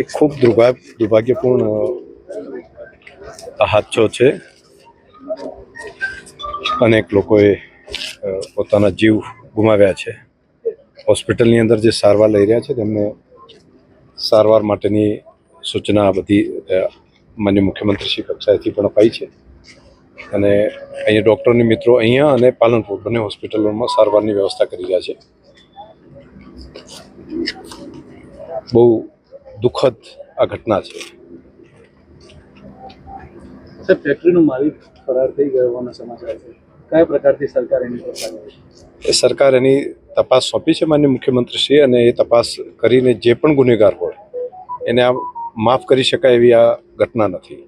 એક ખૂબ દુર્ભાગ દુર્ભાગ્યપૂર્ણ હાદસો છે. અનેક લોકોએ પોતાના જીવ ગુમાવ્યા છે. હોસ્પિટલની અંદર જે સારવાર લઈ રહ્યા છે તેમને સારવાર માટેની સૂચના બધી માન્ય મુખ્યમંત્રી શ્રી કક્ષાએથી પણ અપાઈ છે. અને અહીંયા ડૉક્ટરની મિત્રો અહીંયા અને પાલનપુર બંને હોસ્પિટલોમાં સારવારની વ્યવસ્થા કરી રહ્યા છે. બહુ દુઃખદ આ ઘટના છે. ફેક્ટરીનો માલિક ફરાર થઈ ગયો હોવાના સમાચાર છે. કયા પ્રકારથી સરકાર એની સરકાર એની તપાસ સોંપી છે માન્ય મુખ્યમંત્રીશ્રીએ અને એ તપાસ કરીને જે પણ ગુનેગાર હોય એને આ માફ કરી શકાય એવી આ ઘટના નથી.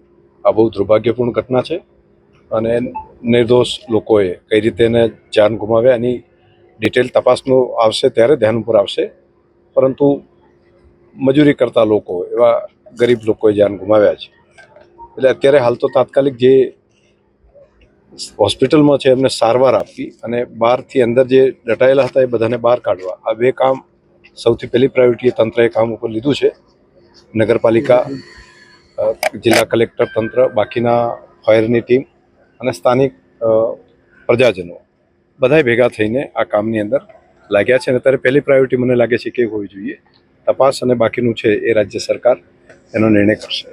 આ બહુ દુર્ભાગ્યપૂર્ણ ઘટના છે અને નિર્દોષ લોકોએ કઈ રીતે એને જાન ગુમાવ્યા એની ડિટેલ તપાસનું આવશે ત્યારે ધ્યાન ઉપર આવશે. પરંતુ મજૂરી કરતા લોકો, એવા ગરીબ લોકોએ જાન ગુમાવ્યા છે. એટલે અત્યારે હાલ તો તાત્કાલિક જે હોસ્પિટલમાં છે, એમને સારવાર આપવી અને બહારથી અંદર જે દટાયેલા હતા એ બધાને બહાર કાઢવા. આ બે કામ સૌથી પહેલી પ્રાયોરિટીએ તંત્રએ કામ ઉપર લીધું છે. નગરપાલિકા જિલ્લા કલેક્ટર તંત્ર, બાકીના ફાયરની ટીમ અને સ્થાનિક પ્રજાજનો બધાય ભેગા થઈને આ કામની અંદર લાગ્યા છે અને ત્યારે પહેલી પ્રાયોરિટી મને લાગે છે કે હોવી જોઈએ. તપાસ અને બાકીનું છે એ રાજ્ય સરકાર એનો નિર્ણય કરશે.